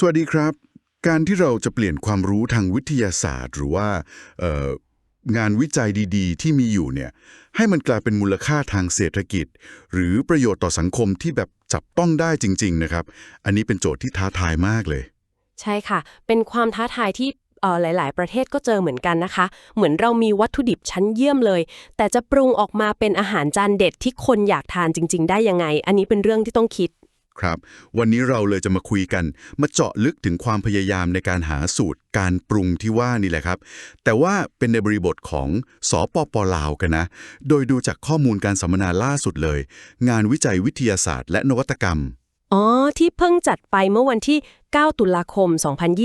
สวัสดีครับ การที่เราจะเปลี่ยนความรู้ทางวิทยาศาสตร์ หรือว่างานวิจัยดี ๆ ที่มีอยู่เนี่ยให้มันกลายเป็นมูลค่าทางเศรษฐกิจ หรือประโยชน์ต่อสังคมที่แบบจับต้องได้จริง ๆ นะครับ อันนี้เป็นโจทย์ที่ท้าทายมากเลย ใช่ค่ะ เป็นความท้าทายที่หลาย ๆ ประเทศก็เจอเหมือนกันนะคะ เหมือนเรามีวัตถุดิบชั้นเยี่ยมเลย แต่จะปรุงออกมาเป็นอาหารจานเด็ดที่คนอยากทานจริง ๆ ได้ยังไง อันนี้เป็นเรื่องที่ต้องคิด ครับ วันนี้เราเลยจะมาคุยกัน มาเจาะลึกถึงความพยายามในการหาสูตรการปรุงที่ว่านี่แหละครับ แต่ว่าเป็นในบริบทของสปปลาวกันนะ โดยดูจากข้อมูลการสัมมนาล่าสุดเลย งานวิจัยวิทยาศาสตร์ และนวัตกรรมอ๋อ ที่เพิ่งจัดไปเมื่อวันที่ 9 ตุลาคม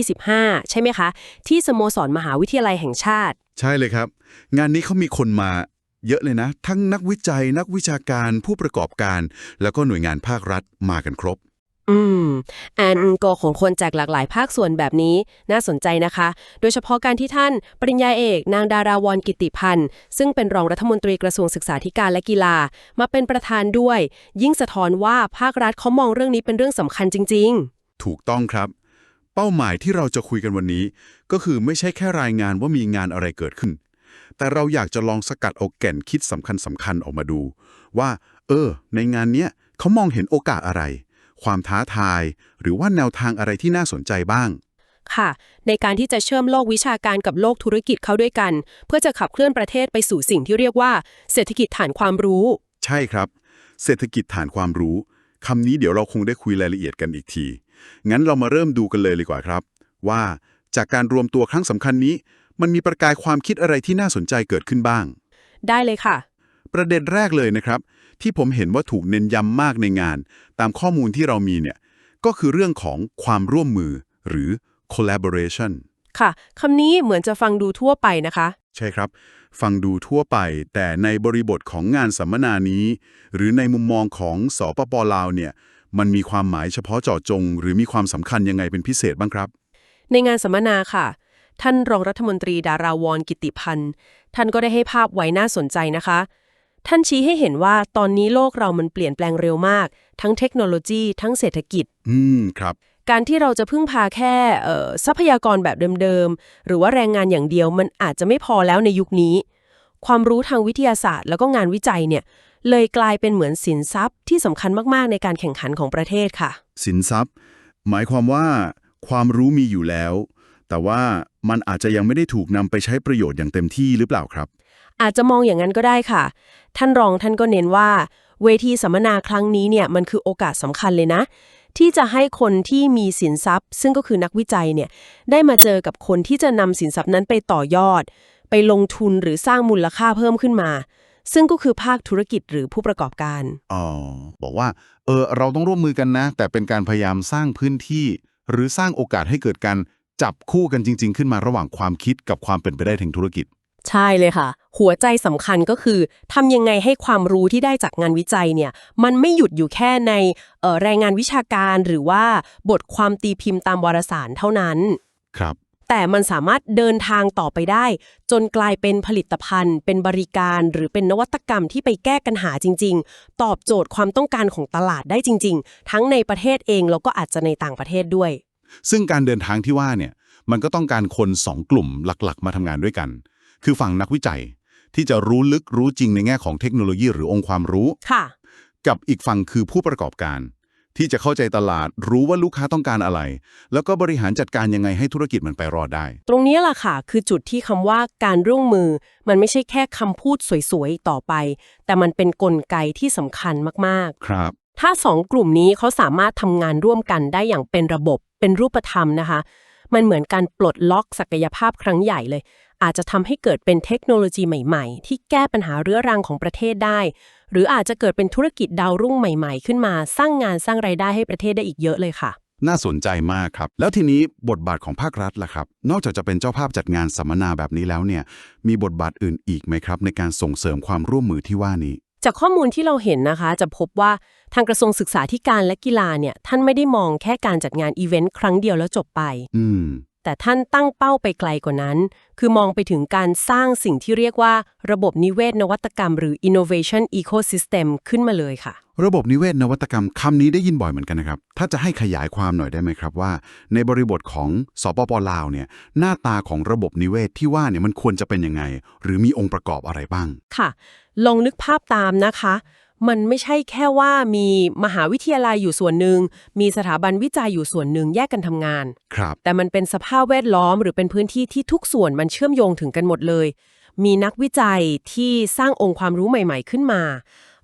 2025 ใช่ไหมคะ ที่สโมสรมหาวิทยาลัยแห่งชาติ ใช่เลยครับ งานนี้เขามีคนมา เยอะเลยนะ ทั้งนักวิจัยนักวิชาการผู้ประกอบการ แล้วก็หน่วยงานภาครัฐมากันครบ อืมแอนโกของคนจากหลากหลายภาคส่วนแบบนี้น่าสนใจนะคะ โดยเฉพาะการที่ท่านปริญญาเอก นางดาราวรกิติพันธ์ ซึ่งเป็นรองรัฐมนตรีกระทรวงศึกษาธิการและกีฬา มาเป็นประธานด้วย ยิ่งสะท้อนว่าภาครัฐเขามองเรื่องนี้เป็นเรื่องสำคัญจริงถูกต้องครับ เป้าหมายที่เราจะคุยกันวันนี้ ก็คือไม่ใช่แค่รายงานว่ามีงานอะไรเกิดขึ้น แต่เราอยากจะลองสกัดเอาแก่นคิดสำคัญสำคัญๆออกมาดู ว่า เออ ในงานเนี้ยเขามองเห็นโอกาสอะไร ความท้าทาย หรือว่าแนวทางอะไรที่น่าสนใจบ้างๆค่ะ ในการที่จะเชื่อมโลกวิชาการกับโลกธุรกิจเข้าด้วยกัน เพื่อจะขับเคลื่อนประเทศไปสู่สิ่งที่เรียกว่า เศรษฐกิจฐานความรู้ ใช่ครับ เศรษฐกิจฐานความรู้คำนี้เดี๋ยวเราคงได้คุยรายละเอียดกันอีกที งั้นเรามาเริ่มดูกันเลยดีกว่าครับ ว่าจากการรวมตัวครั้งสำคัญนี้ มันมีประกายความคิดอะไรที่น่าสนใจเกิดขึ้นบ้าง ได้เลยค่ะ ประเด็นแรกเลยนะครับ ที่ผมเห็นว่าถูกเน้นย้ำมากในงาน ตามข้อมูลที่เรามีเนี่ยก็คือเรื่องของความร่วมมือหรือ collaboration ค่ะคำนี้เหมือนจะฟังดูทั่วไปนะคะ ใช่ครับ ฟังดูทั่วไป แต่ในบริบทของงานสัมมนานี้ หรือในมุมมองของสปปลาวเนี่ย มันมีความหมายเฉพาะเจาะจง หรือมีความสำคัญยังไงเป็นพิเศษบ้างครับ ในงานสัมมนาค่ะ ท่านรองรัฐมนตรีดาราวรกิติพันธ์ ท่านก็ได้ให้ภาพไว้น่าสนใจนะคะ ท่านชี้ให้เห็นว่าตอนนี้โลกเรามันเปลี่ยนแปลงเร็วมาก ทั้งเทคโนโลยี ทั้งเศรษฐกิจ อืม ครับ การที่เราจะพึ่งพาแค่เอ่อทรัพยากรแบบเดิมๆ หรือว่าแรงงานอย่างเดียวมันอาจจะไม่พอแล้วในยุคนี้ ความรู้ทางวิทยาศาสตร์ แล้วก็งานวิจัยเนี่ยเลยกลายเป็นเหมือนสินทรัพย์ที่สำคัญมากๆ ในการแข่งขันของประเทศค่ะ สินทรัพย์ หมายความว่า ความรู้มีอยู่แล้ว แต่ว่ามันอาจจะยังไม่ได้ถูกนำไปใช้ประโยชน์อย่างเต็มที่หรือเปล่าครับ อาจจะมองอย่างนั้นก็ได้ค่ะ ท่านรองท่านก็เน้นว่า เวทีสัมมนาครั้งนี้เนี่ยมันคือโอกาสสำคัญเลยนะ ที่จะให้คนที่มีสินทรัพย์ ซึ่งก็คือนักวิจัยเนี่ยได้มาเจอกับคนที่จะนำสินทรัพย์นั้นไปต่อยอด ไปลงทุนหรือสร้างมูลค่าเพิ่มขึ้นมาซึ่งก็คือภาคธุรกิจหรือผู้ประกอบการ อ๋อ บอกว่า เออ เราต้องร่วมมือกันนะ แต่เป็นการพยายามสร้างพื้นที่ หรือสร้างโอกาสให้เกิดการ จับคู่กันจริง ๆ ขึ้นมาระหว่างความคิดกับความเป็นไปได้ทางธุรกิจ ใช่เลยค่ะ หัวใจสำคัญก็คือทำยังไงให้ความรู้ที่ได้จากงานวิจัยเนี่ย มันไม่หยุดอยู่แค่ในเอ่อรายงานวิชาการหรือว่าบทความตีพิมพ์ตามวารสารเท่านั้น ครับ แต่มันสามารถเดินทางต่อไปได้ จนกลายเป็นผลิตภัณฑ์ เป็นบริการ หรือเป็นนวัตกรรมที่ไปแก้ปัญหาจริง ๆ ตอบโจทย์ความต้องการของตลาดได้จริง ๆ ทั้งในประเทศเองแล้วก็อาจจะในต่างประเทศด้วย ซึ่งการเดินทางที่ว่าเนี่ยมันก็ต้องการคนสองกลุ่มหลักๆ มาทำงานด้วยกัน คือฝั่งนักวิจัยที่จะรู้ลึกรู้จริงในแง่ของเทคโนโลยีหรือองค์ความรู้ ค่ะ กับอีกฝั่งคือผู้ประกอบการ ที่จะเข้าใจตลาดรู้ว่าลูกค้าต้องการอะไร แล้วก็บริหารจัดการยังไงให้ธุรกิจมันไปรอดได้ ตรงนี้แหละค่ะ คือจุดที่คำว่าการร่วมมือ มันไม่ใช่แค่คำพูดสวยๆ ต่อไป แต่มันเป็นกลไกที่สำคัญมากครับๆ ถ้าสองกลุ่มนี้เขาสามารถทำงานร่วมกันได้อย่างเป็นระบบเป็นรูปธรรมนะคะ มันเหมือนการปลดล็อกศักยภาพครั้งใหญ่เลย อาจจะทำให้เกิดเป็นเทคโนโลยีใหม่ๆ ที่แก้ปัญหาเรื้อรังของประเทศได้ หรืออาจจะเกิดเป็นธุรกิจดาวรุ่งใหม่ๆ ขึ้นมา สร้างงานสร้างไรายได้ให้ประเทศได้อีกเยอะเลยค่ะ น่าสนใจมากครับ แล้วทีนี้บทบาทของภาครัฐล่ะครับ นอกจากจะเป็นเจ้าภาพจัดงานสัมมนาแบบนี้แล้วเนี่ย มีบทบาทอื่นอีกไหมครับ ในการส่งเสริมความร่วมมือที่ว่านี้ จากข้อมูลที่เราเห็นนะคะ จะพบว่าทางกระทรวงศึกษาธิการและกีฬาเนี่ย ท่านไม่ได้มองแค่การจัดงานอีเวนต์ครั้งเดียวแล้วจบไป อืม แต่ท่านตั้งเป้าไปไกลกว่านั้น คือมองไปถึงการสร้างสิ่งที่เรียกว่า ระบบนิเวศนวัตกรรม หรือ innovation ecosystem ขึ้นมาเลยค่ะ ระบบนิเวศนวัตกรรมคำนี้ได้ยินบ่อยเหมือนกันนะครับ ถ้าจะให้ขยายความหน่อยได้ไหมครับว่า ในบริบทของสปปลาวเนี่ยหน้าตาของระบบนิเวศที่ว่าเนี่ยมันควรจะเป็นยังไง หรือมีองค์ประกอบอะไรบ้าง ค่ะ ลองนึกภาพตามนะคะ มันไม่ใช่แค่ว่ามีมหาวิทยาลัยอยู่ส่วนหนึ่ง มีสถาบันวิจัยอยู่ส่วนหนึ่งแยกกันทำงาน ครับ แต่มันเป็นสภาพแวดล้อมหรือเป็นพื้นที่ที่ทุกส่วนมันเชื่อมโยงถึงกันหมดเลย มีนักวิจัยที่สร้างองค์ความรู้ใหม่ ๆ ขึ้นมา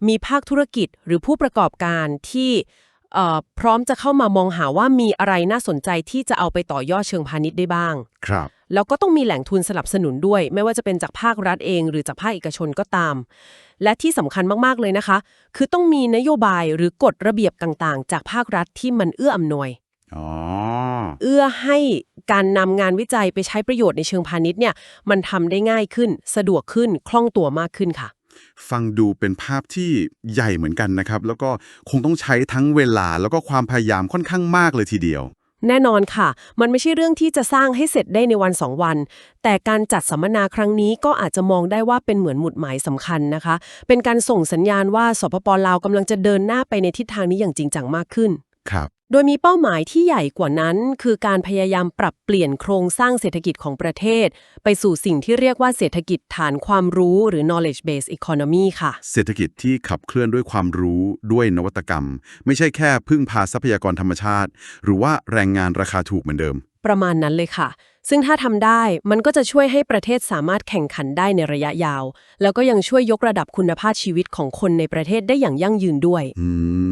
มีภาคธุรกิจหรือผู้ประกอบการที่เอ่อพร้อมจะเข้ามามองหาว่ามีอะไรน่าสนใจที่จะเอาไปต่อยอดเชิงพาณิชย์ได้บ้าง ครับ แล้วก็ต้องมีแหล่งทุนสนับสนุนด้วย ไม่ว่าจะเป็นจากภาครัฐเอง หรือจากภาคเอกชนก็ตาม และที่สำคัญมากๆเลยนะคะ คือต้องมีนโยบายหรือกฎระเบียบต่างๆ จากภาครัฐที่มันเอื้ออำนวยอ๋อเอื้อให้การนำงานวิจัยไปใช้ประโยชน์ในเชิงพาณิชย์เนี่ยมันทำได้ง่ายขึ้น สะดวกขึ้นคล่องตัวมากขึ้นค่ะ ฟังดูเป็นภาพที่ใหญ่เหมือนกันนะครับ แล้วก็คงต้องใช้ทั้งเวลาแล้วก็ความพยายามค่อนข้างมากเลยทีเดียว แน่นอนค่ะ มันไม่ใช่เรื่องที่จะสร้างให้เสร็จได้ในวันสองวัน แต่การจัดสัมมนาครั้งนี้ก็อาจจะมองได้ว่าเป็นเหมือนหมุดหมายสำคัญนะคะ เป็นการส่งสัญญาณว่าสปปลาวกำลังจะเดินหน้าไปในทิศทางนี้อย่างจริงจังมากขึ้น ครับ โดยมีเป้าหมายที่ใหญ่กว่านั้น คือการพยายามปรับเปลี่ยนโครงสร้างเศรษฐกิจของประเทศ ไปสู่สิ่งที่เรียกว่าเศรษฐกิจฐานความรู้หรือ knowledge based economy ค่ะ เศรษฐกิจที่ขับเคลื่อนด้วยความรู้ด้วยนวัตกรรม ไม่ใช่แค่พึ่งพาทรัพยากรธรรมชาติ หรือว่าแรงงานราคาถูกเหมือนเดิม ประมาณนั้นเลยค่ะ ซึ่งถ้าทำได้มันก็จะช่วยให้ประเทศสามารถแข่งขันได้ในระยะยาว แล้วก็ยังช่วยยกระดับคุณภาพชีวิตของคนในประเทศได้อย่างยั่งยืนด้วย อื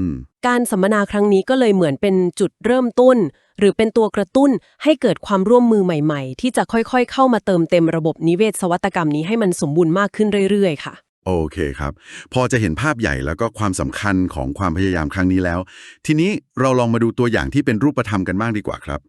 ม การสัมมนาครั้งนี้ก็เลยเหมือนเป็นจุดเริ่มต้น หรือเป็นตัวกระตุ้นให้เกิดความร่วมมือใหม่ ๆ ที่จะค่อยๆ เข้ามาเติมเต็มระบบนิเวศสวัตกรรมนี้ให้มันสมบูรณ์มากขึ้นเรื่อยๆ ค่ะ โอเคครับ พอจะเห็นภาพใหญ่แล้วก็ความสำคัญของความพยายามครั้งนี้แล้ว ทีนี้เราลองมาดูตัวอย่างที่เป็นรูปธรรมกันบ้างดีกว่าครับ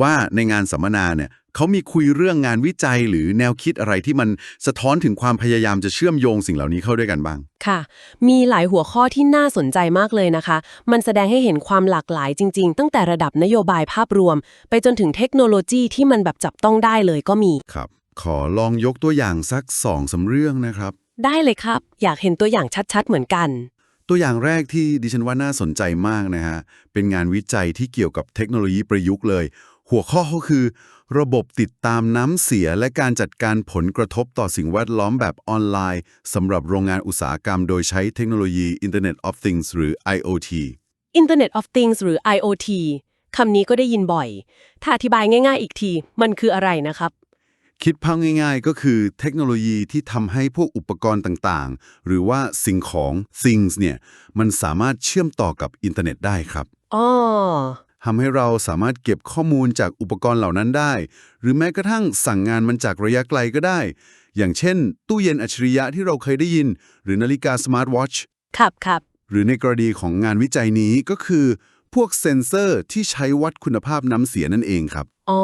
ว่าในงานสัมมนาเนี่ยเขามีคุยเรื่องงานวิจัยหรือแนวคิดอะไรที่มันสะท้อนถึงความพยายามจะเชื่อมโยงสิ่งเหล่านี้เข้าด้วยกันบ้าง ค่ะ มีหลายหัวข้อที่น่าสนใจมากเลยนะคะ มันแสดงให้เห็นความหลากหลายจริง ๆ ตั้งแต่ระดับนโยบายภาพรวม ไปจนถึงเทคโนโลยีที่มันแบบจับต้องได้เลยก็มี ครับ ขอลองยกตัวอย่างสักสองสามเรื่องนะครับ ได้เลยครับ อยากเห็นตัวอย่างชัดๆ เหมือนกัน ตัวอย่างแรกที่ดิฉันว่าน่าสนใจมากนะฮะ เป็นงานวิจัยที่เกี่ยวกับเทคโนโลยีประยุกต์เลย หัวข้อเขาคือ ระบบติดตามน้ำเสียและการจัดการผลกระทบต่อสิ่งแวดล้อมแบบออนไลน์สำหรับโรงงานอุตสาหกรรม โดยใช้เทคโนโลยี Internet of Things หรือ IoT Internet of Things หรือ IoT คำนี้ก็ได้ยินบ่อย ถ้าอธิบายง่าย ๆ อีกที มันคืออะไรนะครับ คิดภาพง่ายๆ ก็คือเทคโนโลยีที่ทำให้พวกอุปกรณ์ต่างๆ หรือว่าสิ่งของ things เนี่ย มันสามารถเชื่อมต่อกับอินเทอร์เน็ตได้ครับอ๋อทำให้เราสามารถเก็บข้อมูลจากอุปกรณ์เหล่านั้นได้ หรือแม้กระทั่งสั่งงานมันจากระยะไกลก็ได้ อย่างเช่น ตู้เย็นอัจฉริยะที่เราเคยได้ยิน หรือนาฬิกาสมาร์ทวอชครับครับหรือในกรณีของงานวิจัยนี้ก็คือ พวกเซ็นเซอร์ที่ใช้วัดคุณภาพน้ำเสียนั่นเองครับอ๋อ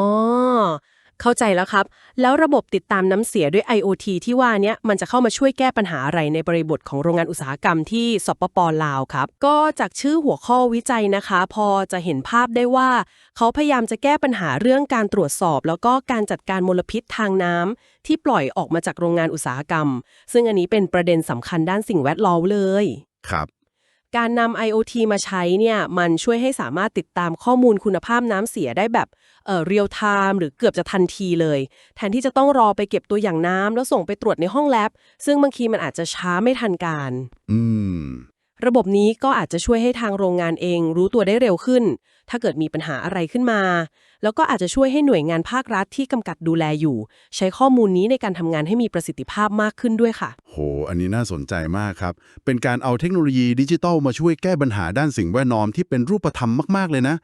เข้าใจแล้วครับ แล้วระบบติดตามน้ำเสียด้วย IoT ที่ว่านี้มันจะเข้ามาช่วยแก้ปัญหาอะไรในบริบทของโรงงานอุตสาหกรรมที่สปปลาวครับ ก็จากชื่อหัวข้อวิจัยนะคะ พอจะเห็นภาพได้ว่า เขาพยายามจะแก้ปัญหาเรื่องการตรวจสอบ แล้วก็การจัดการมลพิษทางน้ำที่ปล่อยออกมาจากโรงงานอุตสาหกรรม ซึ่งอันนี้เป็นประเด็นสำคัญด้านสิ่งแวดล้อมเลย ครับ การนำ IoT มาใช้เนี่ยมันช่วยให้สามารถติดตามข้อมูลคุณภาพน้ำเสียได้แบบเอ่อเรียลไทม์หรือเกือบจะทันทีเลย แทนที่จะต้องรอไปเก็บตัวอย่างน้ำแล้วส่งไปตรวจในห้องแลบ ซึ่งบางทีมันอาจจะช้าไม่ทันการ อืม ระบบนี้ก็อาจจะช่วยให้ทางโรงงานเองรู้ตัวได้เร็วขึ้น ถ้าเกิดมีปัญหาอะไรขึ้นมา แล้วก็อาจจะช่วยให้หน่วยงานภาครัฐที่กำกับดูแลอยู่ ใช้ข้อมูลนี้ในการทำงานให้มีประสิทธิภาพมากขึ้นด้วยค่ะ โห อันนี้น่าสนใจมากครับ เป็นการเอาเทคโนโลยีดิจิทัลมาช่วยแก้ปัญหาด้านสิ่งแวดล้อมที่เป็นรูปธรรมมาก ๆ เลยนะ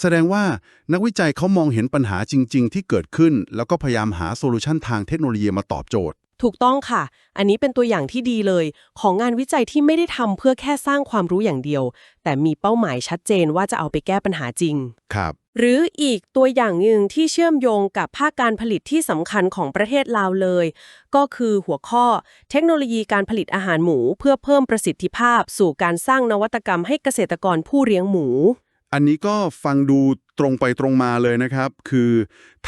แสดงว่านักวิจัยเขามองเห็นปัญหาจริง ๆ ที่เกิดขึ้น แล้วก็พยายามหาโซลูชันทางเทคโนโลยีมาตอบโจทย์ ถูกต้องค่ะ อันนี้เป็นตัวอย่างที่ดีเลย ของงานวิจัยที่ไม่ได้ทำเพื่อแค่สร้างความรู้อย่างเดียว แต่มีเป้าหมายชัดเจนว่าจะเอาไปแก้ปัญหาจริง ครับ หรืออีกตัวอย่างหนึ่งที่เชื่อมโยงกับภาคการผลิตที่สำคัญของประเทศลาวเลย ก็คือหัวข้อ เทคโนโลยีการผลิตอาหารหมู เพื่อเพิ่มประสิทธิภาพ สู่การสร้างนวัตกรรมให้เกษตรกรผู้เลี้ยงหมู อันนี้ก็ฟังดูตรงไปตรงมาเลยนะครับ คือ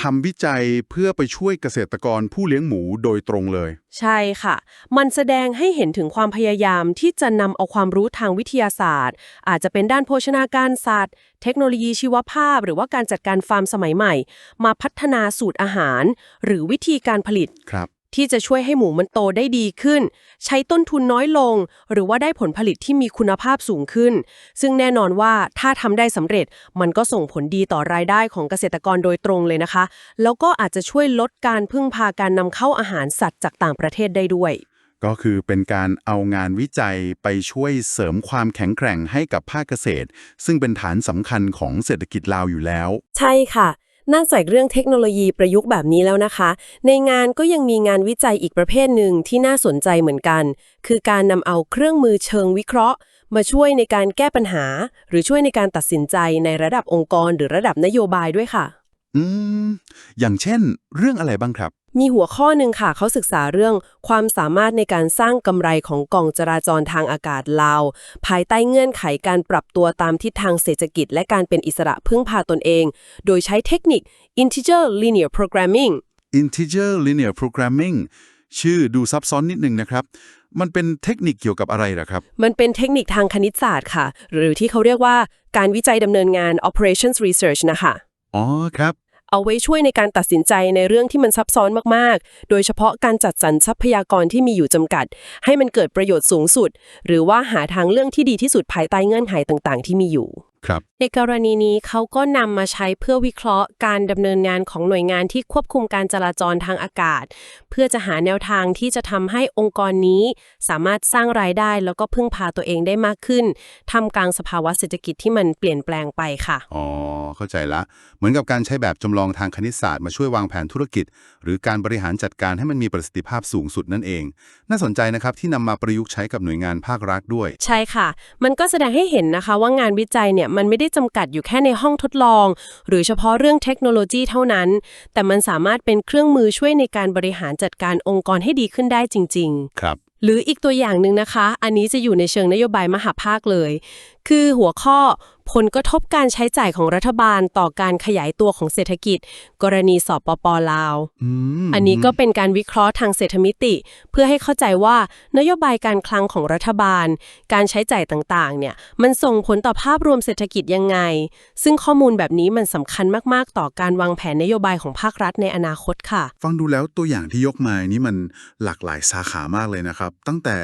ทำวิจัยเพื่อไปช่วยเกษตรกรผู้เลี้ยงหมูโดยตรงเลย ใช่ค่ะ มันแสดงให้เห็นถึงความพยายามที่จะนำเอาความรู้ทางวิทยาศาสตร์ อาจจะเป็นด้านโภชนาการสัตว์เทคโนโลยีชีวภาพ หรือว่าการจัดการฟาร์มสมัยใหม่ มาพัฒนาสูตรอาหาร หรือวิธีการผลิตครับ ที่จะช่วยให้หมูมันโตได้ดีขึ้น ใช้ต้นทุนน้อยลง หรือว่าได้ผลผลิตที่มีคุณภาพสูงขึ้น ซึ่งแน่นอนว่าถ้าทำได้สำเร็จมันก็ส่งผลดีต่อรายได้ของเกษตรกรโดยตรงเลยนะคะ แล้วก็อาจจะช่วยลดการพึ่งพาการนำเข้าอาหารสัตว์จากต่างประเทศได้ด้วยก็คือเป็นการเอางานวิจัยไปช่วยเสริมความแข็งแกร่งให้กับภาคเกษตร ซึ่งเป็นฐานสำคัญของเศรษฐกิจลาวอยู่แล้ว ใช่ค่ะ นอกจากเรื่องเทคโนโลยีประยุกต์แบบนี้แล้วนะคะ ในงานก็ยังมีงานวิจัยอีกประเภทหนึ่งที่น่าสนใจเหมือนกัน คือการนำเอาเครื่องมือเชิงวิเคราะห์ มาช่วยในการแก้ปัญหา หรือช่วยในการตัดสินใจในระดับองค์กรหรือระดับนโยบายด้วยค่ะ อืม อย่างเช่น เรื่องอะไรบ้างครับ มีหัวข้อหนึ่งค่ะ เขาศึกษาเรื่องความสามารถในการสร้างกำไรของกองจราจรทางอากาศลาว ภายใต้เงื่อนไขการปรับตัวตามทิศทางเศรษฐกิจ และการเป็นอิสระพึ่งพาตนเอง โดยใช้เทคนิค integer linear programming integer linear programming ชื่อดูซับซ้อนนิดนึงนะครับ มันเป็นเทคนิคเกี่ยวกับอะไรเหรอครับ มันเป็นเทคนิคทางคณิตศาสตร์ค่ะ หรือที่เขาเรียกว่าการวิจัยดำเนินงาน operations research นะคะ อ๋อครับ เอาไว้ช่วยในการตัดสินใจในเรื่องที่มันซับซ้อนมากๆ โดยเฉพาะการจัดสรรทรัพยากรที่มีอยู่จำกัด ให้มันเกิดประโยชน์สูงสุด หรือว่าหาทางเรื่องที่ดีที่สุดภายใต้เงื่อนไขต่างๆ ที่มีอยู่ ครับ ในกรณีนี้เขาก็นำมาใช้เพื่อวิเคราะห์การดำเนินงานของหน่วยงานที่ควบคุมการจราจรทางอากาศ เพื่อจะหาแนวทางที่จะทำให้องค์กรนี้ สามารถสร้างรายได้แล้วก็พึ่งพาตัวเองได้มากขึ้นทำกลางสภาวะเศรษฐกิจที่มันเปลี่ยนแปลงไปค่ะอ๋อเข้าใจละ เหมือนกับการใช้แบบจำลองทางคณิตศาสตร์มาช่วยวางแผนธุรกิจ หรือการบริหารจัดการให้มันมีประสิทธิภาพสูงสุดนั่นเอง น่าสนใจนะครับที่นำมาประยุกต์ใช้กับหน่วยงานภาครัฐด้วย ใช่ค่ะ มันก็แสดงให้เห็นนะคะว่างานวิจัยเนี่ยมันไม่ได้จำกัดอยู่แค่ในห้องทดลอง หรือเฉพาะเรื่องเทคโนโลยีเท่านั้น แต่มันสามารถเป็นเครื่องมือช่วยในการบริหารจัดการองค์กรให้ดีขึ้นได้จริง ๆ ครับ หรืออีกตัวอย่างหนึ่งนะคะ อันนี้จะอยู่ในเชิงนโยบายมหาภาคเลย คือหัวข้อผลกระทบการใช้จ่ายของรัฐบาลต่อการขยายตัวของเศรษฐกิจ กรณีสอบปปลาวอืมอันนี้ก็เป็นการวิเคราะห์ทางเศรษฐมิติ เพื่อให้เข้าใจว่านโยบายการคลังของรัฐบาล การใช้จ่ายต่างๆ เนี่ย มันส่งผลต่อภาพรวมเศรษฐกิจยังไง ซึ่งข้อมูลแบบนี้มันสำคัญมากๆ ต่อการวางแผนนโยบายของภาครัฐในอนาคตค่ะ ฟังดูแล้วตัวอย่างที่ยกมานี่มันหลากหลายสาขามากเลยนะครับ ตั้งแต่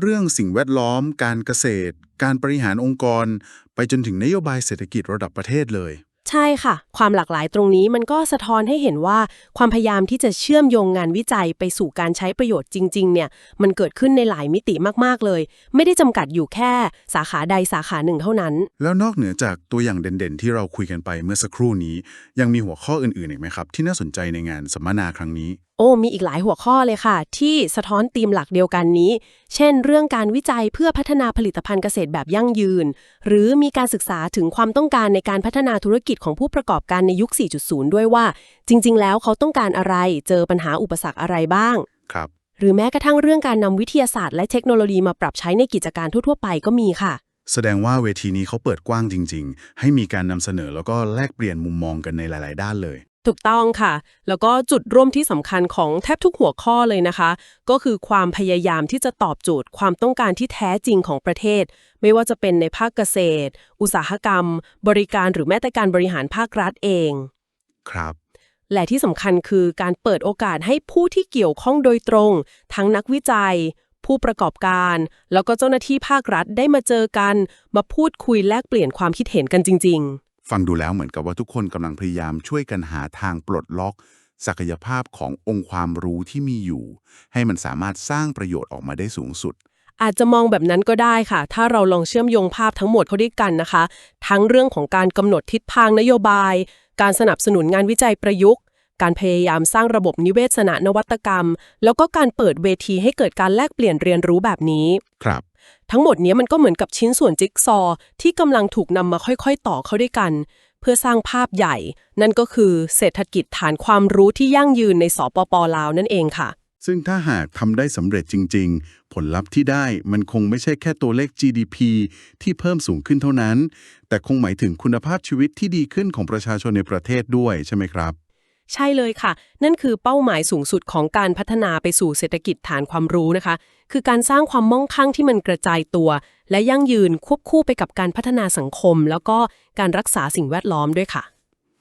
เรื่องสิ่งแวดล้อม การเกษตร การบริหารองค์กร ไปจนถึงนโยบายเศรษฐกิจระดับประเทศเลย ใช่ค่ะ ความหลากหลายตรงนี้มันก็สะท้อนให้เห็นว่าความพยายามที่จะเชื่อมโยงงานวิจัยไปสู่การใช้ประโยชน์จริง ๆ เนี่ย มันเกิดขึ้นในหลายมิติมากๆเลย ไม่ได้จำกัดอยู่แค่สาขาใดสาขาหนึ่งเท่านั้น แล้วนอกเหนือจากตัวอย่างเด่นๆ ที่เราคุยกันไปเมื่อสักครู่นี้ ยังมีหัวข้ออื่นๆอีกไหมครับ ที่น่าสนใจในงานสัมมนาครั้งนี้ โอ้มีอีกหลายหัวข้อเลยค่ะ ที่สะท้อนธีมหลักเดียวกันนี้ เช่น เรื่องการวิจัยเพื่อพัฒนาผลิตภัณฑ์เกษตรแบบยั่งยืน หรือมีการศึกษาถึงความต้องการในการพัฒนาธุรกิจของผู้ประกอบการในยุค 4.0 ด้วยว่า จริง ๆ แล้วเขาต้องการอะไร เจอปัญหาอุปสรรคอะไรบ้าง ครับ หรือแม้กระทั่งเรื่องการนำวิทยาศาสตร์และเทคโนโลยีมาปรับใช้ในกิจการทั่วๆไปก็มีค่ะ แสดงว่าเวทีนี้เขาเปิดกว้างจริง ๆ ให้มีการนำเสนอแล้วก็แลกเปลี่ยนมุมมองกันในหลาย ๆ ด้านเลย ถูกต้องค่ะ แล้วก็จุดร่วมที่สำคัญของแทบทุกหัวข้อเลยนะคะ ก็คือความพยายามที่จะตอบโจทย์ความต้องการที่แท้จริงของประเทศ ไม่ว่าจะเป็นในภาคเกษตร อุตสาหกรรม บริการหรือแม้แต่การบริหารภาครัฐเอง ครับ และที่สำคัญคือการเปิดโอกาสให้ผู้ที่เกี่ยวข้องโดยตรง ทั้งนักวิจัย ผู้ประกอบการ แล้วก็เจ้าหน้าที่ภาครัฐได้มาเจอกัน มาพูดคุยแลกเปลี่ยนความคิดเห็นกันจริง ๆ ฟังดูแล้วเหมือนกับว่าทุกคนกำลังพยายามช่วยกันหาทางปลดล็อก ศักยภาพขององค์ความรู้ที่มีอยู่ ให้มันสามารถสร้างประโยชน์ออกมาได้สูงสุด อาจจะมองแบบนั้นก็ได้ค่ะ ถ้าเราลองเชื่อมโยงภาพทั้งหมดเข้าด้วยกันนะคะ ทั้งเรื่องของการกำหนดทิศทางนโยบาย การสนับสนุนงานวิจัยประยุกต์ การพยายามสร้างระบบนิเวศนนวัตกรรม แล้วก็การเปิดเวทีให้เกิดการแลกเปลี่ยนเรียนรู้แบบนี้ ครับ ทั้งหมดนี้มันก็เหมือนกับชิ้นส่วนจิ๊กซอว์ที่กำลังถูกนำมาค่อยๆ ต่อเข้าด้วยกัน เพื่อสร้างภาพใหญ่ นั่นก็คือเศรษฐกิจฐานความรู้ที่ยั่งยืนในสปปลาวนั่นเองค่ะ ซึ่งถ้าหากทำได้สำเร็จจริง ๆ ผลลัพธ์ที่ได้มันคงไม่ใช่แค่ตัวเลข GDP ที่เพิ่มสูงขึ้นเท่านั้น แต่คงหมายถึงคุณภาพชีวิตที่ดีขึ้นของประชาชนในประเทศด้วยใช่ไหมครับ ใช่เลยค่ะ นั่นคือเป้าหมายสูงสุดของการพัฒนาไปสู่เศรษฐกิจฐานความรู้นะคะ คือการสร้างความมั่งคั่งที่มันกระจายตัว และยั่งยืนควบคู่ไปกับการพัฒนาสังคม แล้วก็การรักษาสิ่งแวดล้อมด้วยค่ะ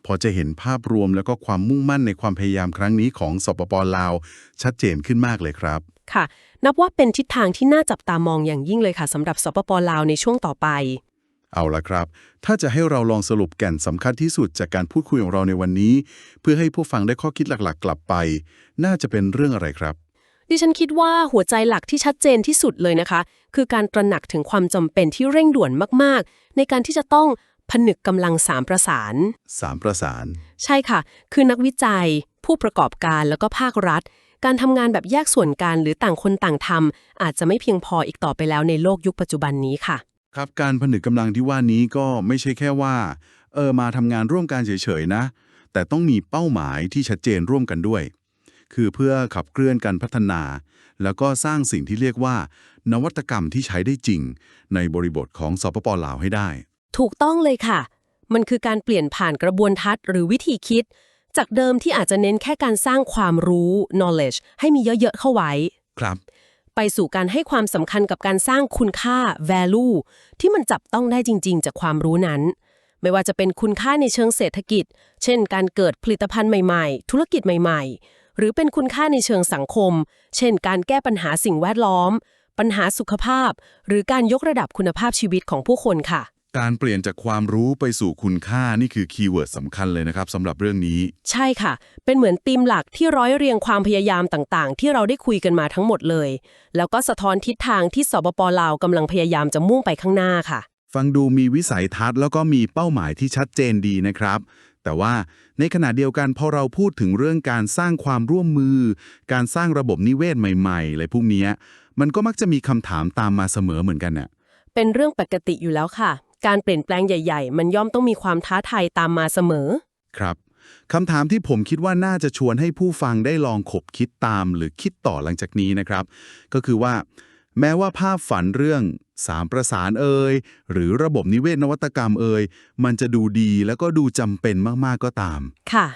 พอจะเห็นภาพรวมแล้วก็ความมุ่งมั่นในความพยายามครั้งนี้ของสปปลาว ชัดเจนขึ้นมากเลยครับค่ะ นับว่าเป็นทิศทางที่น่าจับตามองอย่างยิ่งเลยค่ะสำหรับสปปลาวในช่วงต่อไป เอาละครับ ถ้าจะให้เราลองสรุปแก่นสำคัญที่สุดจากการพูดคุยของเราในวันนี้ เพื่อให้ผู้ฟังได้ข้อคิดหลักๆ กลับไป น่าจะเป็นเรื่องอะไรครับ ดิฉันคิดว่าหัวใจหลักที่ชัดเจนที่สุดเลยนะคะ คือการตระหนักถึงความจำเป็นที่เร่งด่วนมากๆ ในการที่จะต้องผนึกกำลังสามประสาน สามประสาน ใช่ค่ะ คือนักวิจัย ผู้ประกอบการแล้วก็ภาครัฐ การทำงานแบบแยกส่วนกันหรือต่างคนต่างทำอาจจะไม่เพียงพออีกต่อไปแล้วในโลกยุคปัจจุบันนี้ค่ะ ครับการผนึกกำลังที่ว่านี้ก็ไม่ใช่แค่ว่า เออมาทำงานร่วมกันเฉยๆนะ แต่ต้องมีเป้าหมายที่ชัดเจนร่วมกันด้วย คือเพื่อขับเคลื่อนการพัฒนา แล้วก็สร้างสิ่งที่เรียกว่า นวัตกรรมที่ใช้ได้จริง ในบริบทของสปปลาวให้ได้ ถูกต้องเลยค่ะ มันคือการเปลี่ยนผ่านกระบวนทัศน์หรือวิธีคิด จากเดิมที่อาจจะเน้นแค่การสร้างความรู้ knowledge ให้มีเยอะๆเข้าไว้ ครับ ไปสู่การให้ความสำคัญกับการสร้างคุณค่า value ที่มันจับต้องได้จริง ๆ จากความรู้นั้น ไม่ว่าจะเป็นคุณค่าในเชิงเศรษฐกิจ เช่น การเกิดผลิตภัณฑ์ใหม่ๆ ธุรกิจใหม่ ๆ หรือเป็นคุณค่าในเชิงสังคม เช่น การแก้ปัญหาสิ่งแวดล้อม ปัญหาสุขภาพ หรือการยกระดับคุณภาพชีวิตของผู้คนค่ะ การเปลี่ยนจากความรู้ไปสู่คุณค่านี่คือคีย์เวิร์ดสำคัญเลยนะครับสำหรับเรื่องนี้ ใช่ค่ะ เป็นเหมือนธีมหลักที่ร้อยเรียงความพยายามต่างๆ ที่เราได้คุยกันมาทั้งหมดเลย แล้วก็สะท้อนทิศทางที่สปปลาวกำลังพยายามจะมุ่งไปข้างหน้าค่ะ ฟังดูมีวิสัยทัศน์แล้วก็มีเป้าหมายที่ชัดเจนดีนะครับ แต่ว่าในขณะเดียวกันพอเราพูดถึงเรื่องการสร้างความร่วมมือ การสร้างระบบนิเวศใหม่ๆอะไรพวกเนี้ยมันก็มักจะมีคำถามตามมาเสมอเหมือนกันน่ะเป็นเรื่องปกติอยู่แล้วค่ะ การเปลี่ยนแปลงใหญ่ ๆ มันย่อมต้องมีความท้าทายตามมาเสมอ ครับคำถามที่ผมคิดว่าน่าจะชวนให้ผู้ฟังได้ลองขบคิดตามหรือคิดต่อหลังจากนี้นะครับ ก็คือว่า แม้ว่าภาพฝันเรื่องสามประสานเอ่ยหรือระบบนิเวศนวัตกรรมเอ่ยมันจะดูดีแล้วก็ดูจำเป็นมากๆก็ตาม ค่ะ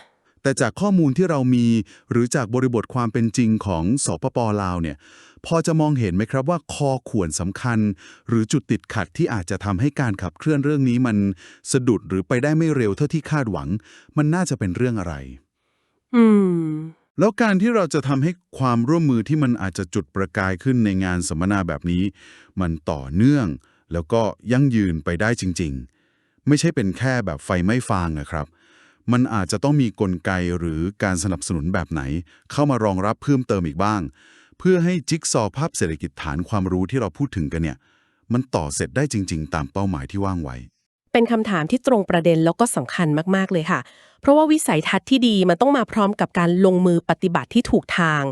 แต่จากข้อมูลที่เรามีหรือจากบริบทความเป็นจริงของสปปลาวเนี่ยพอจะมองเห็นไหมครับว่าคอข่วนสำคัญ หรือจุดติดขัดที่อาจจะทำให้การขับเคลื่อนเรื่องนี้มันสะดุดหรือไปได้ไม่เร็วเท่าที่คาดหวัง มันน่าจะเป็นเรื่องอะไร อืม แล้วการที่เราจะทำให้ความร่วมมือที่มันอาจจะจุดประกายขึ้นในงานสัมมนาแบบนี้ มันต่อเนื่อง แล้วก็ยั่งยืนไปได้จริง ๆ ไม่ใช่เป็นแค่แบบไฟไม่ฟางนะครับ มันอาจจะต้องมีกลไกหรือการสนับสนุนแบบไหน เข้ามารองรับเพิ่มเติมอีกบ้าง เพื่อให้จิ๊กซอว์ภาพเศรษฐกิจฐานความรู้ที่เราพูดถึงกันเนี่ย มันต่อเสร็จได้จริง ๆ ตามเป้าหมายที่ว่างไว้ เป็นคำถามที่ตรงประเด็นแล้วก็สำคัญมากๆเลยค่ะ เพราะว่าวิสัยทัศน์ที่ดีมันต้องมาพร้อมกับการลงมือปฏิบัติที่ถูกทาง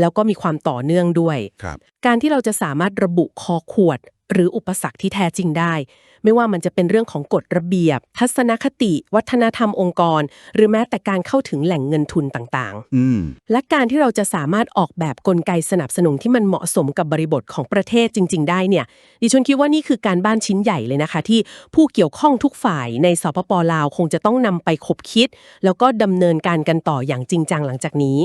แล้วก็มีความต่อเนื่องด้วยครับการที่เราจะสามารถระบุคอขวด หรืออุปสรรคที่แท้จริงได้ ไม่ว่ามันจะเป็นเรื่องของกฎระเบียบ ทัศนคติ วัฒนธรรมองค์กร หรือแม้แต่การเข้าถึงแหล่งเงินทุนต่างอืมๆและการที่เราจะสามารถออกแบบกลไกสนับสนุนที่มันเหมาะสมกับบริบทของประเทศจริง ๆ ได้เนี่ยดิฉันคิดว่านี่คือการบ้านชิ้นใหญ่เลยนะคะ ที่ผู้เกี่ยวข้องทุกฝ่ายในสปปลาวคงจะต้องนำไปคบคิด แล้วก็ดำเนินการกันต่ออย่างจริงจังหลังจากนี้